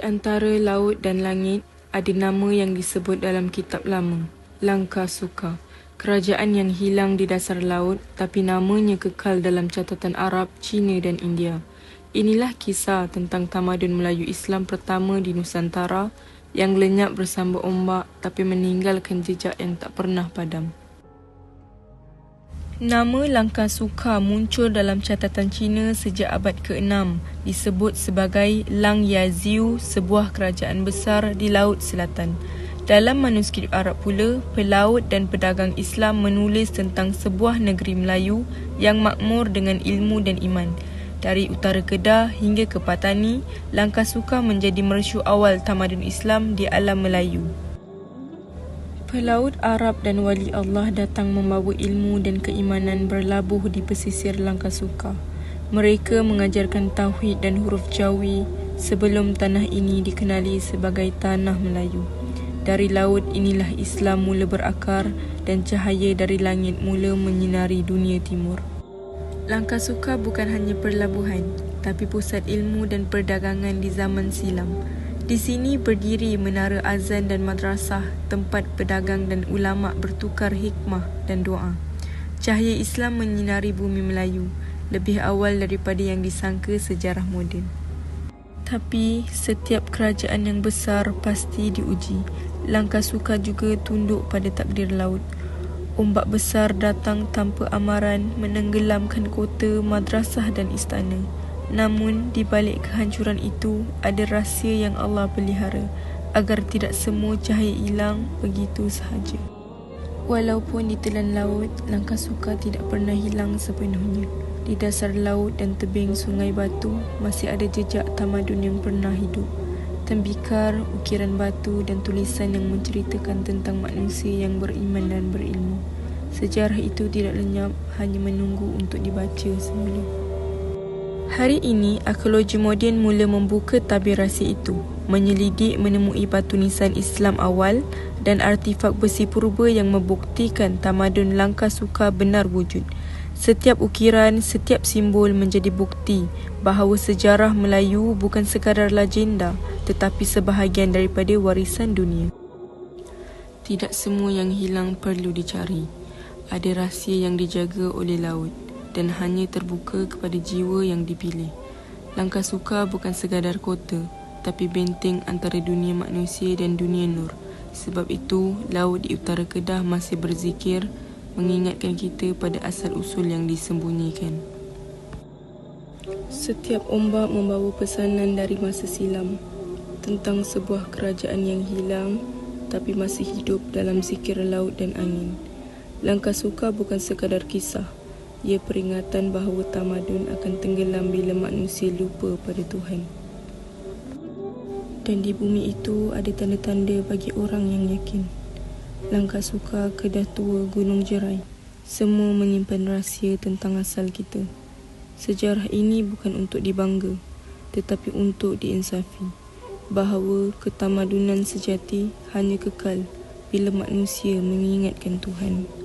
Antara laut dan langit ada nama yang disebut dalam kitab lama, Langka Suka. Kerajaan yang hilang di dasar laut tapi namanya kekal dalam catatan Arab, Cina dan India. Inilah kisah tentang tamadun Melayu Islam pertama di Nusantara yang lenyap bersama ombak tapi meninggalkan jejak yang tak pernah padam. Nama Langkah Suka muncul dalam catatan Cina sejak abad ke-6 disebut sebagai Lang Yaziu, sebuah kerajaan besar di Laut Selatan. Dalam manuskrip Arab pula, pelaut dan pedagang Islam menulis tentang sebuah negeri Melayu yang makmur dengan ilmu dan iman. Dari utara Kedah hingga ke Patani, Langkah Suka menjadi mersyu awal tamadun Islam di alam Melayu. Pelaut Arab dan wali Allah datang membawa ilmu dan keimanan berlabuh di pesisir Langkasuka. Mereka mengajarkan tauhid dan huruf Jawi sebelum tanah ini dikenali sebagai tanah Melayu. Dari laut inilah Islam mula berakar dan cahaya dari langit mula menyinari dunia timur. Langkasuka bukan hanya perlabuhan, tapi pusat ilmu dan perdagangan di zaman silam. Di sini berdiri menara azan dan madrasah, tempat pedagang dan ulama bertukar hikmah dan doa. Cahaya Islam menyinari bumi Melayu lebih awal daripada yang disangka sejarah moden. Tapi setiap kerajaan yang besar pasti diuji. Langkah suka juga tunduk pada takdir laut. Ombak besar datang tanpa amaran menenggelamkan kota, madrasah dan istana. Namun di balik kehancuran itu ada rahsia yang Allah pelihara agar tidak semua cahaya hilang begitu sahaja. Walaupun di telan laut, langkah suka tidak pernah hilang sepenuhnya. Di dasar laut dan tebing sungai batu masih ada jejak tamadun yang pernah hidup. Tembikar, ukiran batu dan tulisan yang menceritakan tentang manusia yang beriman dan berilmu. Sejarah itu tidak lenyap, hanya menunggu untuk dibaca semula. Hari ini, arkeologi moden mula membuka tabir rahsia itu, menyelidik menemui batu nisan Islam awal dan artifak besi purba yang membuktikan tamadun langkah suka benar wujud. Setiap ukiran, setiap simbol menjadi bukti bahawa sejarah Melayu bukan sekadar legenda tetapi sebahagian daripada warisan dunia. Tidak semua yang hilang perlu dicari. Ada rahsia yang dijaga oleh laut dan hanya terbuka kepada jiwa yang dipilih. Langkah suka bukan sekadar kota, tapi benteng antara dunia manusia dan dunia nur. Sebab itu, laut di utara Kedah masih berzikir mengingatkan kita pada asal usul yang disembunyikan. Setiap ombak membawa pesanan dari masa silam tentang sebuah kerajaan yang hilang tapi masih hidup dalam zikir laut dan angin. Langkah suka bukan sekadar kisah, ia peringatan bahawa tamadun akan tenggelam bila manusia lupa pada Tuhan. Dan di bumi itu ada tanda-tanda bagi orang yang yakin. Langkah suka kedah tua Gunung Jerai. Semua menyimpan rahsia tentang asal kita. Sejarah ini bukan untuk dibangga, tetapi untuk diinsafi. Bahawa ketamadunan sejati hanya kekal bila manusia mengingatkan Tuhan.